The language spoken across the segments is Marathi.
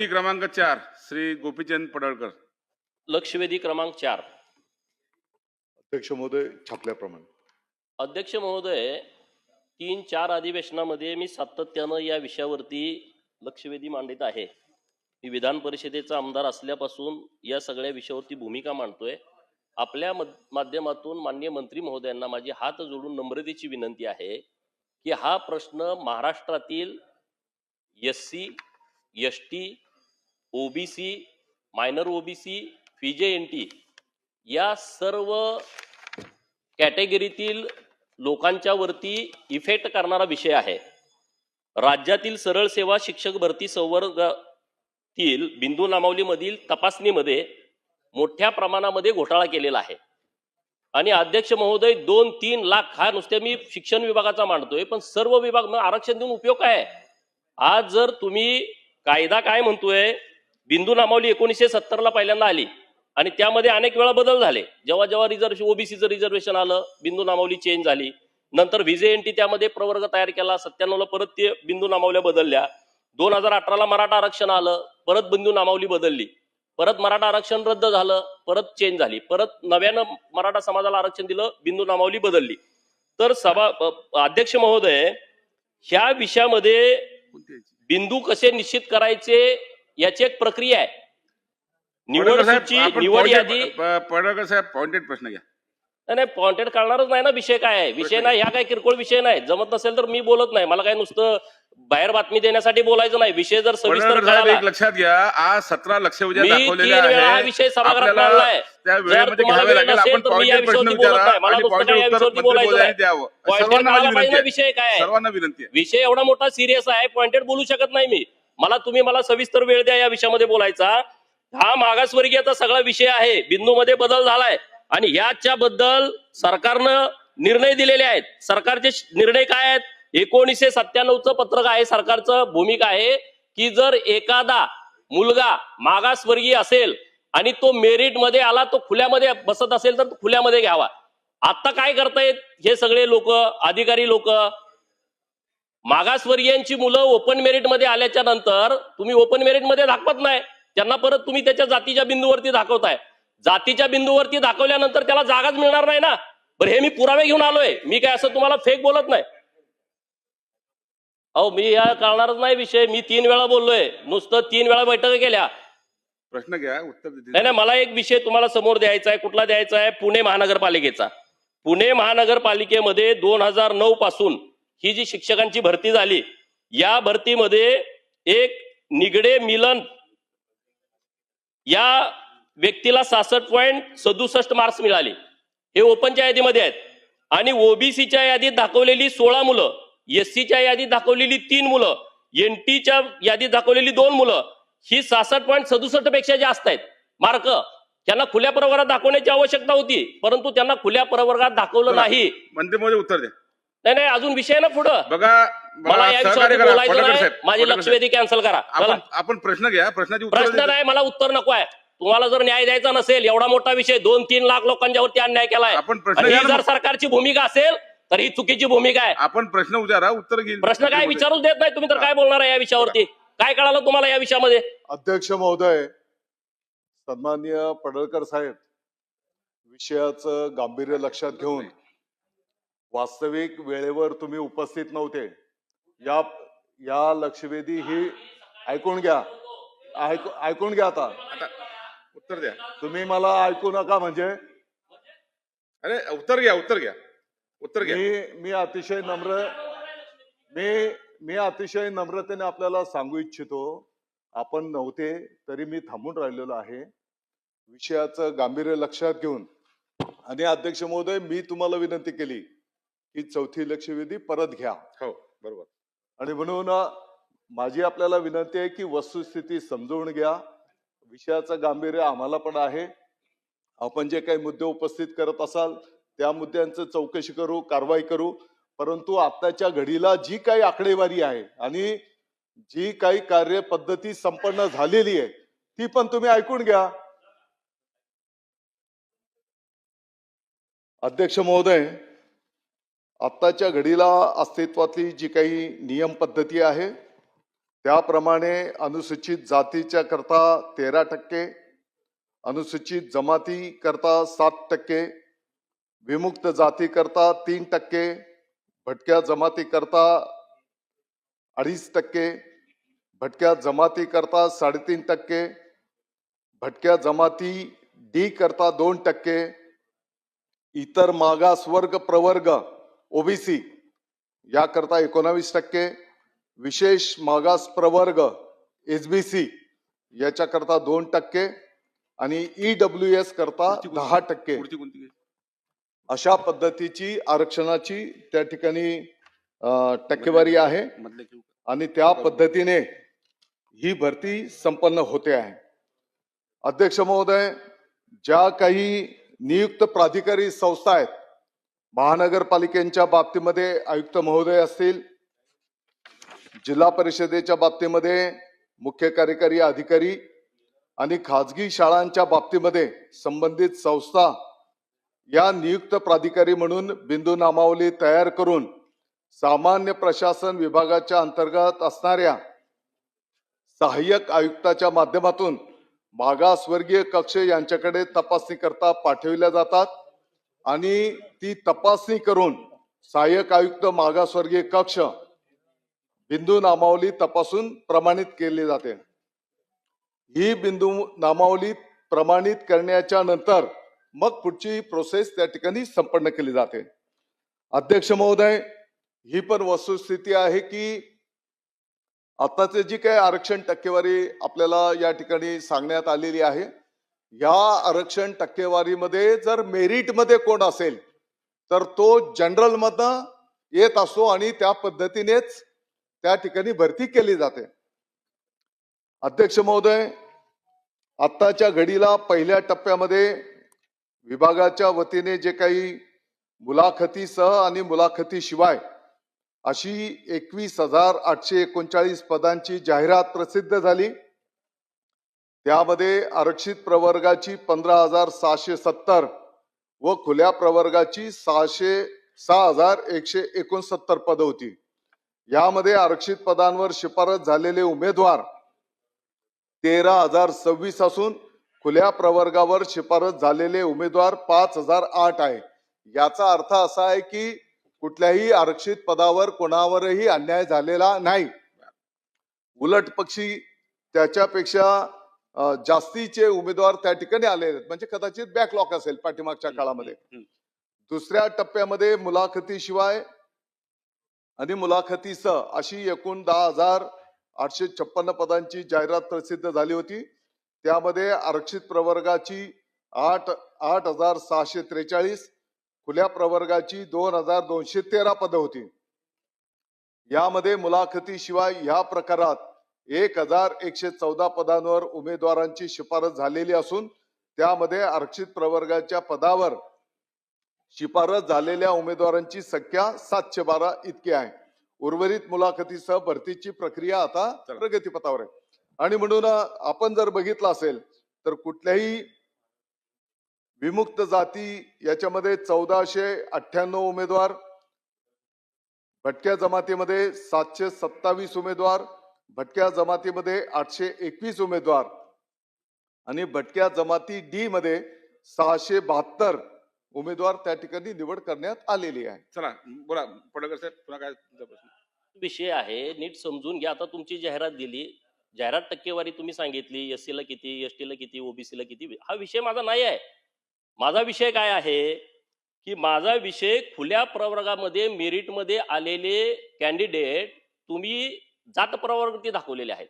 क्रमांक चार श्री गोपीचंद पडळकर. लक्षवेधी क्रमांक चार. अध्यक्ष महोदय छापल्याप्रमाणे. अध्यक्ष महोदय तीन चार अधिवेशनामध्ये मी सातत्यानं या विषयावरती लक्षवेधी मांडित आहे. मी विधान परिषदेचा आमदार असल्यापासून या सगळ्या विषयावरती भूमिका मांडतोय. आपल्या मध- माध्यमातून माननीय मंत्री महोदयांना माझी हात जोडून नम्रतेची विनंती आहे की हा प्रश्न महाराष्ट्रातील S C S T OBC minor OBC VJ N T या सर्व कॅटेगरीतील लोकांच्या वरती इफेक्ट करणारा विषय आहे. राज्यातील सरळ सेवा शिक्षक भरती संवर्गातील बिंदू नामावलीमधील तपासणीमध्ये मोठ्या प्रमाणामध्ये घोटाळा केलेला आहे. आणि अध्यक्ष महोदय दोन तीन लाख हा नुसते मी शिक्षण विभागाचा मांडतोय पण सर्व विभाग मग आरक्षण देऊन उपयोग काय आज जर तुम्ही कायदा काय म्हणतोय बिंदू नामावली एकोणीसशे सत्तरला पहिल्यांदा आली. आणि त्यामध्ये अनेक वेळा बदल झाले. जेव्हा जेव्हा रिझर्वेशन ओबीसीचं रिझर्वेशन आलं बिंदू नामावली चेंज झाली. नंतर व्हिजे एन टी त्यामध्ये प्रवर्ग तयार केला. सत्त्याण्णवला परत ते बिंदू नामावल्या बदलल्या. दोन हजार अठराला मराठा आरक्षण आलं. परत बिंदू नामावली बदलली. परत मराठा आरक्षण रद्द झालं. परत चेंज झाली. परत नव्यानं मराठा समाजाला आरक्षण दिलं. बिंदू नामावली बदलली. तर सभा अध्यक्ष महोदय ह्या विषयामध्ये बिंदू कसे निश्चित करायचे? याची एक प्रक्रिया आहे. निवड निवड यादी प- पडळकर साहेब पॉइंटेड प्रश्न घ्या. नाही पॉइंटेड करणारच नाही ना विषय काय आहे? विषय नाही ह्या काय किरकोळ विषय नाही. जमत नसेल तर मी बोलत नाही. मला काय नुसतं बाहेर बातमी देण्यासाठी बोलायचं नाही. विषय जर सविस्तर एक लक्षात घ्या. आज सतरा लक्ष उद्या हा विषय सभागृहात. विषय काय. सर्वांना विनंती विषय एवढा मोठा सिरियस आहे. पॉइंटेड बोलू शकत नाही मी. मला तुम्ही मला सविस्तर वेळ द्या या विषयामध्ये बोलायचा. हा मागासवर्गीयचा सगळा विषय आहे. बिंदूमध्ये बदल झालाय. आणि याच्या बद्दल सरकारनं निर्णय दिलेले आहेत. सरकारचे निर्णय काय आहेत? एकोणीसशे सत्त्याण्णवचं पत्रक आहे. सरकारचं भूमिका आहे की जर एखादा मुलगा मागासवर्गीय असेल आणि तो मेरिटमध्ये आला तो खुल्यामध्ये बसत असेल तर तो खुल्यामध्ये घ्यावा. आता काय करतायत हे सगळे लोक अधिकारी लोक मागासवर्गीयांची मुलं ओपन मेरिटमध्ये आल्याच्यानंतर तुम्ही ओपन मेरिटमध्ये दाखवत नाही. त्यांना परत तुम्ही त्याच्या जातीच्या बिंदूवरती दाखवताय. जातीच्या बिंदूवरती दाखवल्यानंतर त्याला जागाच मिळणार नाही ना? बरं हे मी पुरावे घेऊन आलोय. मी काय असं तुम्हाला फेक बोलत नाही. अहो मी या कळणारच नाही विषय. मी तीन वेळा बोललोय. नुसतं तीन वेळा बैठका केल्या. प्रश्न घ्या उत्तर नाही नाही मला एक विषय तुम्हाला समोर द्यायचा आहे. कुठला द्यायचा आहे? पुणे महानगरपालिकेचा. पुणे महानगरपालिकेमध्ये दोन हजार नऊ पासून ही जी शिक्षकांची भरती झाली या भरतीमध्ये एक निगडे मिलन या व्यक्तीला सहासष्ट पॉईंट सदुसष्ट मार्क्स मिळाले. हे ओपनच्या यादीमध्ये आहेत. आणि ओबीसीच्या यादीत दाखवलेली सोळा मुलं एस सीच्या यादीत दाखवलेली तीन मुलं एनटीच्या यादीत दाखवलेली दोन मुलं ही सहासष्ट पॉईंट सदुसष्टपेक्षा जास्त आहेत. मार्क त्यांना खुल्या प्रवर्गात दाखवण्याची आवश्यकता होती परंतु त्यांना खुल्या प्रवर्गात दाखवलं. नाही. मंत्री उत्तर द्या. नाही नाही अजून विषय ना पुढं. बघा मला या विषयावर करा बोलायचं नाही माझी. लक्षवेधी कॅन्सल करा. आपण प्रश्न घ्या प्रश्नाची उत्तर प्रश्न नाही मला उत्तर नको आहे. तुम्हाला जर न्याय द्यायचा नसेल एवढा मोठा विषय दोन तीन लाख लोकांच्यावरती अन्याय केलाय. आपण प्रश्न आणि ही जर सरकारची भूमिका असेल तर ही चुकीची भूमिका आहे. आपण प्रश्न विचारा उत्तर घेईल. प्रश्न काय विचारूच देत नाही तुम्ही तर काय बोलणार आहे या विषयावरती? काय कळालं तुम्हाला या विषयामध्ये? अध्यक्ष महोदय सन्माननीय पडळकर साहेब विषयाचं गांभीर्य लक्षात घेऊन वास्तविक वेळेवर तुम्ही उपस्थित नव्हते. या या लक्षवेधी ही ऐकून घ्या. ऐकू- ऐकून घ्या आता. आता उत्तर द्या. तुम्ही मला ऐकू नका म्हणजे? अरे उत्तर घ्या उत्तर घ्या. उत्तर घ्या. मी मी अतिशय नम्र मी मी अतिशय नम्रतेने आपल्याला सांगू इच्छितो. आपण नव्हते तरी मी थांबून राहिलेलो आहे. विषयाचं गांभीर्य लक्षात घेऊन. आणि अध्यक्ष महोदय मी तुम्हाला विनंती केली. की चौथी लक्षवेधी परत घ्या. हो बरोबर. आणि म्हणून माझी आपल्याला विनंती आहे की वस्तुस्थिती समजून घ्या. विषयाचं गांभीर्य आम्हाला पण आहे. आपण जे काही मुद्दे उपस्थित करत असाल त्या मुद्द्यांचं चौकशी करू कारवाई करू. परंतु आत्ताच्या घडीला जी काही आकडेवारी आहे आणि जी काही कार्यपद्धती संपन्न झालेली आहे ती पण तुम्ही ऐकून घ्या. अध्यक्ष महोदय आत्ताच्या घडीला अस्तित्वातली जी काही नियम पद्धती आहे त्याप्रमाणे अनुसूचित जातीच्या करता तेरा टक्के अनुसूचित जमाती करता सात टक्के विमुक्त जाती करता तीन टक्के भटक्या जमाती करता अडीच टक्के भटक्या जमाती करता साडेतीन टक्के भटक्या जमाती डी करता दोन टक्के इतर मागास वर्ग प्रवर्ग ओबीसी याकरता एकोणावीस टक्के विशेष मागास प्रवर्ग एसबीसी याच्याकरता दोन टक्के आणि ईडब्ल्यू एस करता. दहा टक्के? अशा पद्धतीची आरक्षणाची त्या ठिकाणी टक्केवारी आहे? आणि त्या पद्धतीने ही भरती संपन्न होते आहे अध्यक्ष महोदय ज्या काही नियुक्त प्राधिकारी संस्था आहेत महानगरपालिकेच्या बाबतीमध्ये आयुक्त महोदय असतील जिल्हा परिषदेच्या बाबतीमध्ये मुख्य कार्यकारी अधिकारी आणि खाजगी शाळांच्या बाबतीमध्ये संबंधित संस्था या नियुक्त प्राधिकारी म्हणून बिंदू नामावली तयार करून सामान्य प्रशासन विभागाच्या अंतर्गत असणाऱ्या सहाय्यक आयुक्ताच्या माध्यमातून मागासवर्गीय कक्ष यांच्याकडे तपासणी करता पाठविल्या जातात. आणि ती तपासणी करून सहाय्यक आयुक्त मागासवर्गीय कक्ष बिंदू नामावली तपासून प्रमाणित केली जाते. ही बिंदू नामावली प्रमाणित करण्याच्या नंतर मग पुढची प्रोसेस त्या ठिकाणी संपन्न केली जाते. अध्यक्ष महोदय ही पण वस्तुस्थिती आहे की आताचे जी काही आरक्षण टक्केवारी आपल्याला या ठिकाणी सांगण्यात आलेली आहे या आरक्षण टक्केवारीमध्ये जर मेरिटमध्ये कोण असेल तर तो जनरल मधनं येत असतो आणि त्या पद्धतीनेच त्या ठिकाणी भरती केली जाते. अध्यक्ष महोदय आत्ताच्या घडीला पहिल्या टप्प्यामध्ये विभागाच्या वतीने जे काही मुलाखतीसह आणि मुलाखतीशिवाय अशी एकवीस हजार आठशे एकोणचाळीस पदांची जाहिरात प्रसिद्ध झाली. त्यामध्ये आरक्षित प्रवर्गाची पंधरा हजार सहाशे सत्तर व खुल्या प्रवर्गाची सहाशे सहा हजार एकशे एकोणसत्तर पद होती. यामध्ये आरक्षित पदांवर शिफारस झालेले उमेदवार तेरा हजार सव्वीस असून खुल्या प्रवर्गावर शिफारस झालेले उमेदवार पाच हजार आठ आहे. याचा अर्थ असा आहे की कुठल्याही आरक्षित पदावर कोणावरही अन्याय झालेला नाही. उलट पक्षी त्याच्यापेक्षा जास्तीचे उमेदवार त्या ठिकाणी आले आहेत. म्हणजे कदाचित बॅकलॉक असेल पाठीमागच्या काळामध्ये. दुसऱ्या टप्प्यामध्ये मुलाखतीशिवाय आणि मुलाखतीसह अशी एकूण दहा हजार आठशे छप्पन्न पदांची जाहिरात प्रसिद्ध झाली होती. त्यामध्ये आरक्षित प्रवर्गाची आठ आठ हजार सहाशे त्रेचाळीस खुल्या प्रवर्गाची दोन हजार दोनशे तेरा पदं होती. यामध्ये मुलाखतीशिवाय या प्रकारात एक हजार एकशे चौदा पदांवर उमेदवारांची शिफारस झालेली असून त्यामध्ये आरक्षित प्रवर्गाच्या पदावर शिफारस झालेल्या उमेदवारांची संख्या सातशे बारा इतकी आहे उर्वरित मुलाखतीसह भरतीची प्रक्रिया आता. प्रगतीपथावर आहे आणि म्हणून आपण जर बघितलं असेल तर कुठल्याही विमुक्त जाती याच्यामध्ये चौदाशे अठ्ठ्याण्णव उमेदवार भटक्या जमातीमध्ये सातशे सत्तावीस उमेदवार भटक्या जमातीमध्ये आठशे एकवीस उमेदवार आणि भटक्या जमाती डी मध्ये सहाशे बहात्तर उमेदवार त्या ठिकाणी निवड करण्यात आलेली आहे. चला बोला पडकर साहेब पुन्हा काय तुमचा प्रश्न? विषय आहे नीट समजून घ्या. आता तुमची जाहिरात दिली जाहिरात टक्केवारी तुम्ही सांगितली एस ला किती एस ला किती ओबीसीला किती हा विषय माझा नाही आहे. माझा विषय काय आहे की माझा विषय खुल्या प्रवर्गामध्ये मेरिटमध्ये आलेले कॅन्डिडेट तुम्ही जात प्रवर्गावरती दाखवलेले आहेत.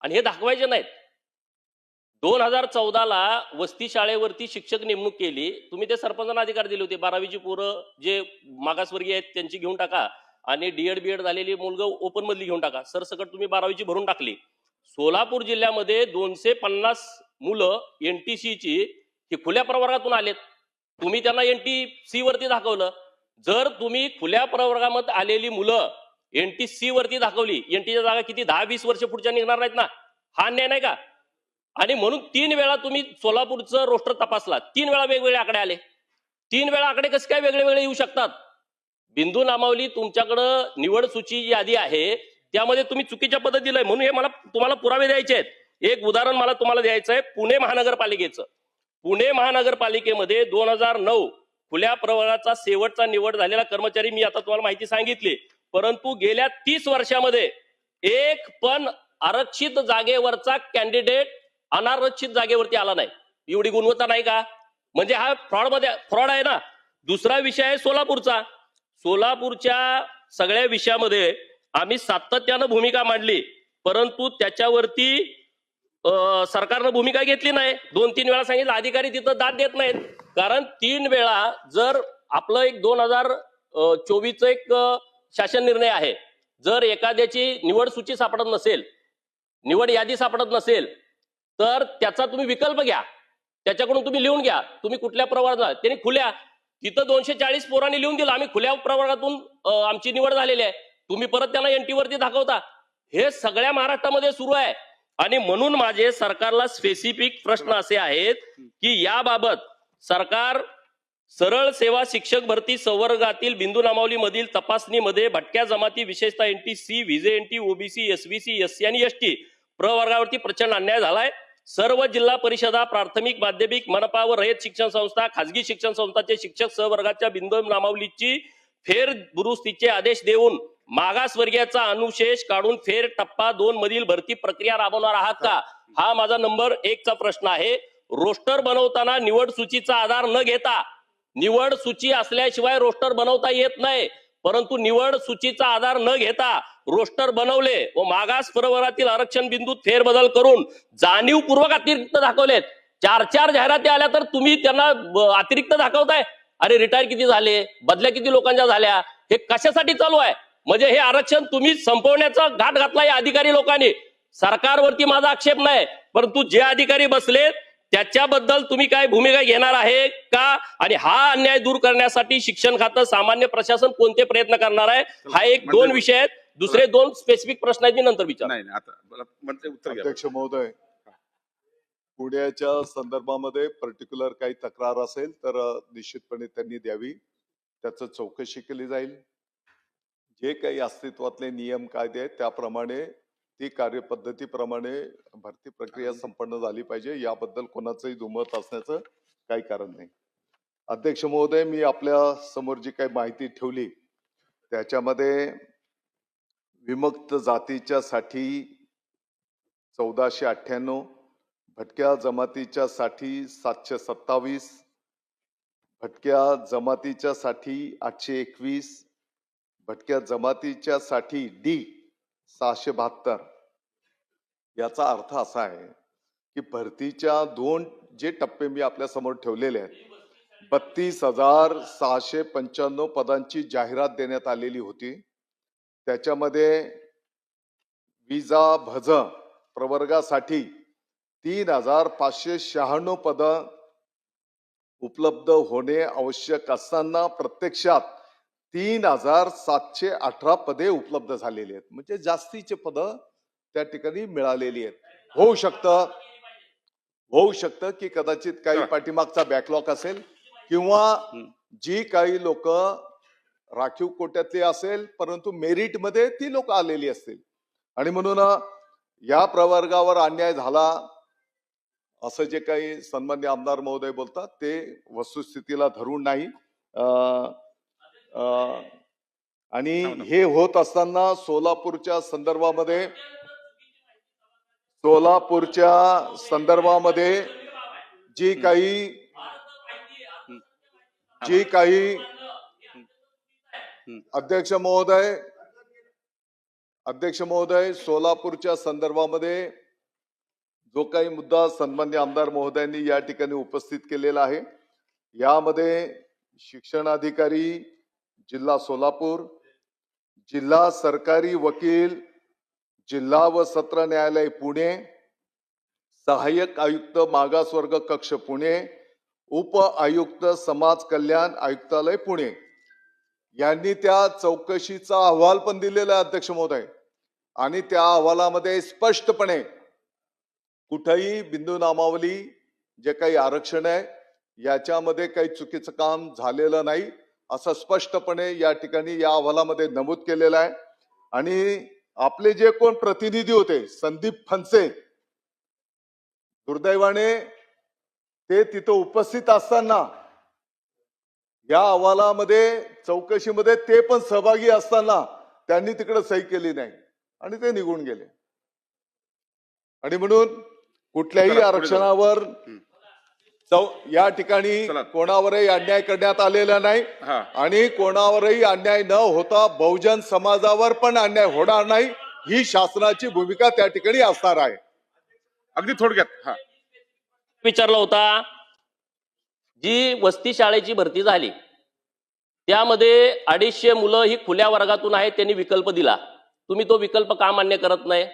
आणि हे दाखवायचे नाहीत. दोन हजार चौदाला वस्ती शाळेवरती शिक्षक नेमणूक केली. तुम्ही ते सरपंचांना अधिकार दिले होते. बारावीची पोरं जे मागासवर्गीय आहेत त्यांची घेऊन टाका. आणि डीएड बीएड झालेली मुलगं ओपन मधली घेऊन टाका. सरसकट तुम्ही बारावीची भरून टाकली. सोलापूर जिल्ह्यामध्ये दोनशे पन्नास मुलं एनटीसीची ही खुल्या प्रवर्गातून आलेत. तुम्ही त्यांना एनटीसी वरती दाखवलं. जर तुम्ही खुल्या प्रवर्गामध्ये आलेली मुलं एनटी वरती दाखवली. एनटीच्या जागा किती? दहा वीस वर्ष पुढच्या निघणार नाहीत ना. हा अन्याय नाही का? आणि म्हणून तीन वेळा तुम्ही सोलापूरचं रोस्टर तपासला तीन वेळा वेगवेगळे आकडे आले. तीन वेळा आकडे कसे काय वेगळे वेगळे येऊ शकतात? बिंदू नामावली तुमच्याकडं निवड सूची यादी आहे. त्यामध्ये तुम्ही चुकीच्या पद्धतीला आहे. म्हणून हे मला तुम्हाला पुरावे द्यायचे आहेत. एक उदाहरण मला तुम्हाला द्यायचं आहे पुणे महानगरपालिकेचं. पुणे महानगरपालिकेमध्ये दोन हजार नऊ खुल्या प्रवर्गाचा शेवटचा निवड झालेला कर्मचारी मी आता तुम्हाला माहिती सांगितली. परंतु गेल्या तीस वर्षामध्ये एक पण आरक्षित जागेवरचा कॅन्डिडेट अनारक्षित जागेवरती आला नाही. एवढी गुणवत्ता नाही का? म्हणजे हा फ्रॉडमध्ये फ्रॉड आहे ना. दुसरा विषय आहे सोलापूरचा. सोलापूरच्या सगळ्या विषयामध्ये आम्ही सातत्यानं भूमिका मांडली. परंतु त्याच्यावरती सरकारनं भूमिका घेतली नाही. दोन तीन वेळा सांगितलं अधिकारी तिथं दाद देत नाहीत. कारण तीन वेळा जर आपलं एक दोन हजार चोवीसचं एक शासन निर्णय आहे. जर एखाद्याची निवड सूची सापडत नसेल निवड यादी सापडत नसेल तर त्याचा तुम्ही विकल्प घ्या. त्याच्याकडून तुम्ही लिहून घ्या. तुम्ही कुठल्या प्रवर्गात त्यांनी खुल्या. तिथं दोनशे चाळीस पोरांनी लिहून दिलं. आम्ही खुल्या प्रवर्गातून आमची निवड झालेली आहे. तुम्ही परत त्यांना एनटीवरती दाखवता. हे सगळ्या महाराष्ट्रामध्ये सुरू आहे. आणि म्हणून माझे सरकारला स्पेसिफिक प्रश्न असे आहेत की याबाबत सरकार सरळ सेवा शिक्षक भरती संवर्गातील बिंदू नामावलीमधील तपासणीमध्ये भटक्या जमाती विशेषतः NT C VJ N T OBC SBC SC आणि एसटी प्रवर्गावरती प्रचंड अन्याय झालाय. सर्व जिल्हा परिषदा प्राथमिक माध्यमिक मनपा व रयत शिक्षण संस्था खाजगी शिक्षण संस्थाचे शिक्षक सहवर्गाच्या बिंदू नामावलीची फेर दुरुस्तीचे आदेश देऊन मागासवर्गीयाचा अनुशेष काढून फेर टप्पा दोन मधील भरती प्रक्रिया राबवणार आहात का? हा माझा नंबर एकचा प्रश्न आहे. रोस्टर बनवताना निवड सूचीचा आधार न घेता निवड सूची असल्याशिवाय रोस्टर बनवता येत नाही. परंतु निवड सूचीचा आधार न घेता रोस्टर बनवले व मागास प्रवर्गातील आरक्षण बिंदूत फेरबदल करून जाणीवपूर्वक अतिरिक्त दाखवलेत. चार चार जाहिराती आल्या तर तुम्ही त्यांना अतिरिक्त दाखवताय? अरे रिटायर किती झाले? बदल्या किती लोकांच्या झाल्या? हे कशासाठी चालू आहे? म्हणजे हे आरक्षण तुम्ही संपवण्याचा घाट घातला या अधिकारी लोकांनी. सरकारवरती माझा आक्षेप नाही परंतु जे अधिकारी बसलेत त्याच्याबद्दल तुम्ही काय भूमिका घेणार आहे का? आणि हा अन्याय दूर करण्यासाठी शिक्षण खातं सामान्य प्रशासन कोणते प्रयत्न करणार आहे? हा एक दोन विषय आहेत. दुसरे दोन स्पेसिफिक प्रश्न आहेत मी नंतर विचार नाही नाही आता मला मंत्री उत्तर घ्या. अध्यक्ष महोदय पुण्याच्या संदर्भामध्ये पर्टिक्युलर काही तक्रार असेल तर अ, निश्चितपणे त्यांनी द्यावी. त्याचं चौकशी केली जाईल. जे काही अस्तित्वातले नियम कायदे आहेत त्याप्रमाणे ती कार्यपद्धतीप्रमाणे भरती प्रक्रिया संपन्न झाली पाहिजे. याबद्दल कोणाचंही दुमत असण्याचं काही कारण नाही. अध्यक्ष महोदय मी आपल्यासमोर जी काही माहिती ठेवली त्याच्यामध्ये विमुक्त जातीच्या साठी चौदाशे अठ्ठ्याण्णव भटक्या जमातीच्या साठी सातशे सत्तावीस भटक्या जमातीच्या साठी आठशे एकवीस भटक्या जमातीच्या साठी डी सहाशे बहात्तर. याचा अर्थ असा आहे की भरतीच्या दोन जे टप्पे मी आपल्यासमोर ठेवलेले आहेत बत्तीस हजार सहाशे पंच्याण्णव पदांची जाहिरात देण्यात आलेली होती. त्याच्यामध्ये विजा भज प्रवर्गासाठी तीन हजार पाचशे शहाण्णव पद उपलब्ध होणे आवश्यक असताना प्रत्यक्षात तीन हजार सातशे अठरा पदे उपलब्ध झालेली आहेत. म्हणजे जास्तीचे पद त्या ठिकाणी मिळालेली आहेत. होऊ शकतं होऊ शकतं की कदाचित काही. पाठीमागचा बॅकलॉग असेल किंवा जी काही लोक राखीव कोट्यातली असेल परंतु मेरिटमध्ये ती लोक आलेली असतील. आणि म्हणून या प्रवर्गावर अन्याय झाला असं जे काही सन्मान्य आमदार महोदय बोलतात ते वस्तुस्थितीला धरून नाही. आणि हे होत असताना सोलापूरच्या संदर्भामध्ये सोलापूरच्या संदर्भामध्ये जी काही जी काही अध्यक्ष महोदय अध्यक्ष महोदय सोलापूरच्या संदर्भामध्ये जो काही मुद्दा सन्मान्य आमदार महोदयांनी या ठिकाणी उपस्थित केलेला आहे यामध्ये शिक्षणाधिकारी जिल्हा सोलापूर जिल्हा सरकारी वकील जिल्हा व सत्र न्यायालय पुणे सहाय्यक आयुक्त मागासवर्ग कक्ष पुणे उप आयुक्त समाज कल्याण आयुक्तालय पुणे. यांनी त्या चौकशीचा अहवाल पण दिलेला आहे अध्यक्ष महोदय. आणि त्या अहवालामध्ये स्पष्टपणे कुठंही बिंदू नामावली जे काही आरक्षण आहे याच्यामध्ये काही चुकीचं काम झालेलं नाही असं स्पष्टपणे या ठिकाणी या अहवालामध्ये नमूद केलेलं आहे. आणि आपले जे कोण प्रतिनिधी होते संदीप फनसे दुर्दैवाने ते तिथं उपस्थित असताना या अहवालामध्ये चौकशीमध्ये ते पण सहभागी असताना त्यांनी तिकडे सही केली नाही आणि ते निघून गेले. आणि म्हणून कुठल्याही आरक्षणावर चौ या ठिकाणी चला. कोणावरही अन्याय करण्यात आलेला नाही. हा. आणि कोणावरही अन्याय न होता बहुजन समाजावर पण अन्याय होणार नाही. ही शासनाची भूमिका त्या ठिकाणी असणार आहे. अगदी थोडक्यात हा. विचारला होता जी वस्ती शाळेची भरती झाली त्यामध्ये अडीचशे मुलं ही खुल्या वर्गातून आहेत त्यांनी विकल्प दिला. तुम्ही तो विकल्प का मान्य करत नाही?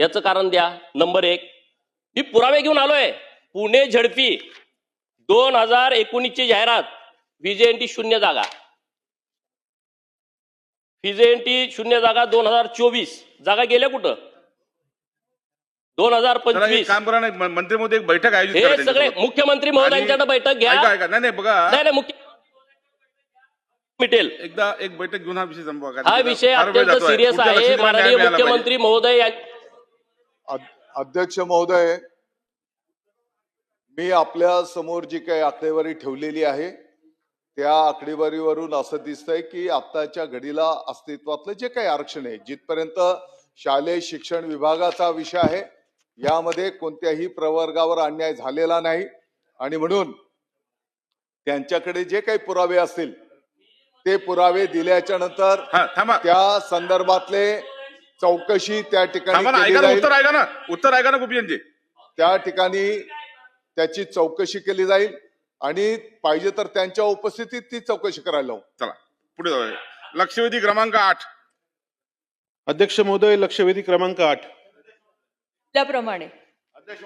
याचं कारण द्या. नंबर एक मी पुरावे घेऊन आलोय. पुणे झडपी. दोन हजार एकोणीसची जाहिरात व्हीजेएनटी शून्य जागा. व्हीजेएनटी शून्य जागा दोन हजार चोवीस. जागा गेल्या कुठं? दोन हजार पंचवीस. काम करा ना म- मंत्री मध्ये एक बैठक आयोजित हे करा सगळे त्यांच्यासोबत. मुख्यमंत्री महोदयांच्याकडे आणि- बैठक घ्या. ऐका ऐका. नाही नाही बघा. नाही नाही मुख्य मिटेल. एकदा एक बैठक घेऊन हा विषय संपवा कारण हा विषय फार वेळ अत्यंत जातोय. सिरियस पुढच्या आहे. न्याय माननीय मिळाला पाहिजे. मुख्यमंत्री महोदय या- अध्यक्ष महोदय मी आपल्यासमोर जी काही आकडेवारी ठेवलेली आहे त्या आकडेवारीवरून असं दिसतंय की आत्ताच्या घडीला अस्तित्वातलं जे काही आरक्षण आहे जिथपर्यंत शालेय शिक्षण विभागाचा विषय आहे यामध्ये कोणत्याही प्रवर्गावर अन्याय झालेला नाही. आणि म्हणून त्यांच्याकडे जे काही पुरावे असतील ते पुरावे दिल्याच्या नंतर हा त्या संदर्भातले चौकशी त्या ठिकाणी. उत्तर ऐका ना उत्तर ऐका ना गोपीजी त्या ठिकाणी त्याची चौकशी केली जाईल आणि पाहिजे तर त्यांच्या उपस्थितीत ती चौकशी करायला लावू. चला पुढे जाऊया. लक्षवेधी क्रमांक आठ. अध्यक्ष महोदय लक्षवेधी क्रमांक आठ. त्याप्रमाणे.